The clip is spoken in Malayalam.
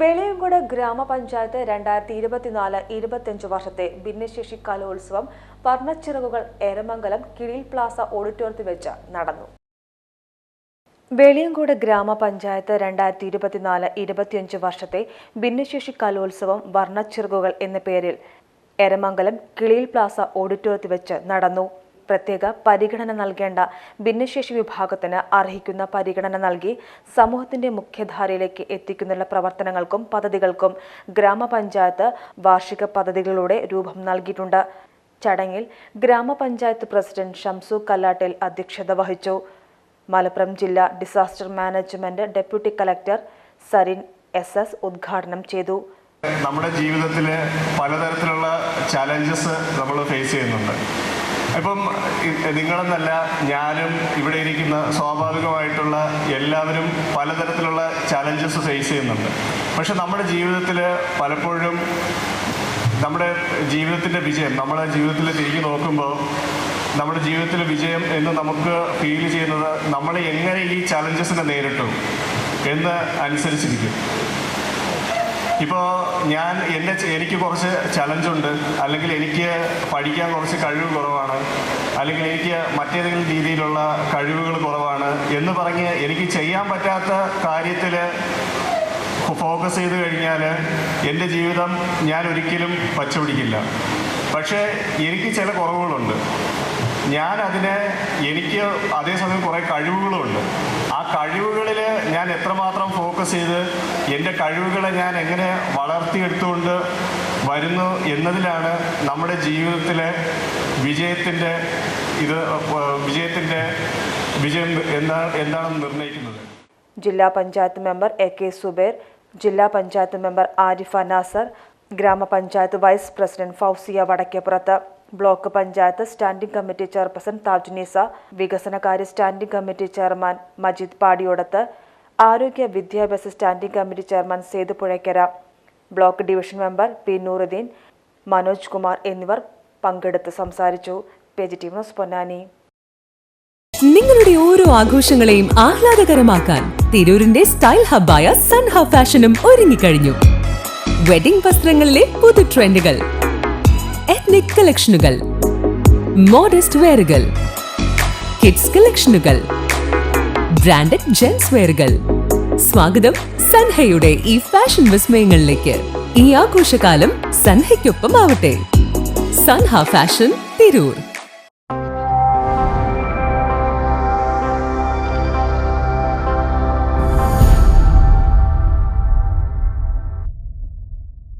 വെളിയങ്കോട് ഗ്രാമപഞ്ചായത്ത് രണ്ടായിരത്തി ഇരുപത്തിനാല് ഇരുപത്തിയഞ്ച് വർഷത്തെ ഭിന്നശേഷി കലോത്സവം വർണച്ചിറകുകൾ എരമംഗലം കിഴിൽ പ്ലാസ ഓഡിറ്റോറിയത്തിൽ വെച്ച് നടന്നു. വെളിയങ്കോട് ഗ്രാമപഞ്ചായത്ത് രണ്ടായിരത്തി ഇരുപത്തിനാല് ഇരുപത്തിയഞ്ച് വർഷത്തെ ഭിന്നശേഷി കലോത്സവം വർണച്ചിറകുകൾ എന്ന പേരിൽ എരമംഗലം കിളിയിൽ പ്ലാസ ഓഡിറ്റോറിയത്തിൽ വെച്ച് നടന്നു. പ്രത്യേക പരിഗണന നൽകേണ്ട ഭിന്നശേഷി വിഭാഗത്തിന് അർഹിക്കുന്ന പരിഗണന നൽകി സമൂഹത്തിന്റെ മുഖ്യധാരയിലേക്ക് എത്തിക്കുന്നുള്ള പ്രവർത്തനങ്ങൾക്കും പദ്ധതികൾക്കും ഗ്രാമപഞ്ചായത്ത് വാർഷിക പദ്ധതികളിലൂടെ രൂപം നൽകിയിട്ടുണ്ട്. ചടങ്ങിൽ ഗ്രാമപഞ്ചായത്ത് പ്രസിഡന്റ് ഷംസു കല്ലാട്ടിൽ അധ്യക്ഷത വഹിച്ചു. മലപ്പുറം ജില്ലാ disaster management deputy collector Sarin S S ഉദ്ഘാടനം ചെയ്തു. നമ്മുടെ ജീവിതത്തിൽ പലതരത്തിലുള്ള ചാലഞ്ചസ് നമ്മൾ ഫേസ് ചെയ്യുന്നുണ്ട്. ഇപ്പം നിങ്ങളെന്നല്ല ഞാനും ഇവിടെ ഇരിക്കുന്ന സ്വാഭാവികമായിട്ടുള്ള എല്ലാവരും പലതരത്തിലുള്ള ചലഞ്ചസ് ഫേസ് ചെയ്യുന്നുണ്ട്. പക്ഷെ നമ്മുടെ ജീവിതത്തിൽ പലപ്പോഴും നമ്മുടെ ജീവിതത്തിന്റെ വിജയം നമ്മുടെ ജീവിതത്തിൽ തിരിഞ്ഞു നോക്കുമ്പോൾ നമ്മുടെ ജീവിതത്തിൽ വിജയം എന്ന് നമുക്ക് ഫീൽ ചെയ്യുന്നത് നമ്മൾ എങ്ങനെ ഈ ചലഞ്ചസിനെ നേരിട്ടു എന്ന് അനുസരിച്ചിരിക്കും. ഇപ്പോൾ ഞാൻ എന്റെ എനിക്ക് കുറച്ച് ചലഞ്ചുണ്ട് അല്ലെങ്കിൽ എനിക്ക് പഠിക്കാൻ കുറച്ച് കഴിവ് കുറവാണ്. അല്ലെങ്കിൽ എനിക്ക് മറ്റേതെങ്കിലും രീതിയിലുള്ള കഴിവുകൾ കുറവാണ് എന്ന് പറഞ്ഞ് എനിക്ക് ചെയ്യാൻ പറ്റാത്ത കാര്യത്തിൽ ഫോക്കസ് ചെയ്ത് കഴിഞ്ഞാൽ എന്റെ ജീവിതം ഞാൻ ഒരിക്കലും പച്ചപിടിക്കില്ല പക്ഷേ എനിക്ക് ചില കുറവുകളുണ്ട്. ഞാൻ അതിനെ എനിക്ക് അതേസമയം കുറേ കഴിവുകളുണ്ട്. ആ കഴിവുകളിൽ ഞാൻ എത്രമാത്രം ഫോക്കസ് ചെയ്ത് എന്റെ കഴിവുകളെ ഞാൻ എങ്ങനെ വളർത്തിയെടുത്തുകൊണ്ട് വരുന്നു എന്നതിലാണ് നമ്മുടെ ജീവിതത്തിലെ വിജയത്തിന്റെ ഇത് വിജയത്തിന്റെ വിജയം എന്താ എന്താണെന്ന് നിർണയിക്കുന്നത്. ജില്ലാ panchayat member A K Zubair ജില്ലാ panchayat member Arifa Nasar grama panchayat vice president Fousiya Vadakkepurath. Block panchayat standing committee chairperson Thajunisa വികസനകാര്യ standing committee chairman Majeed Padiyodath ആരോഗ്യ വിദ്യാഭ്യാസ standing committee chairman Sethu Puzhakkara block division member P Nooruddeen Manoj Kumar എന്നിവർ പങ്കെടുത്ത് സംസാരിച്ചു. പേജ് പൊന്നാനി. നിങ്ങളുടെ ഓരോ ആഘോഷങ്ങളെയും ആഹ്ലാദകരമാക്കാൻ തിരൂരിന്റെ സ്റ്റൈൽ ഹബ്ബായ സൺ ഹബ് ഫാഷനും ഒരുങ്ങിക്കഴിഞ്ഞു. വെഡിംഗ് വസ്ത്രങ്ങളിലെ പുതു ട്രെൻഡുകൾ എത്നിക് കളക്ഷനുകൾ മോഡസ്റ്റ് വെയറുകൾ കിഡ്സ് കളക്ഷനുകൾ ബ്രാൻഡഡ് ജെൻസ് വെയറുകൾ സ്വാഗതം സൻഹയുടെ ഈ ഫാഷൻ വിസ്മയങ്ങളിലേക്ക്. ഈ ആഘോഷകാലം സൻഹയ്ക്കൊപ്പം ആവട്ടെ സൻഹ ഫാഷൻ തിരൂർ.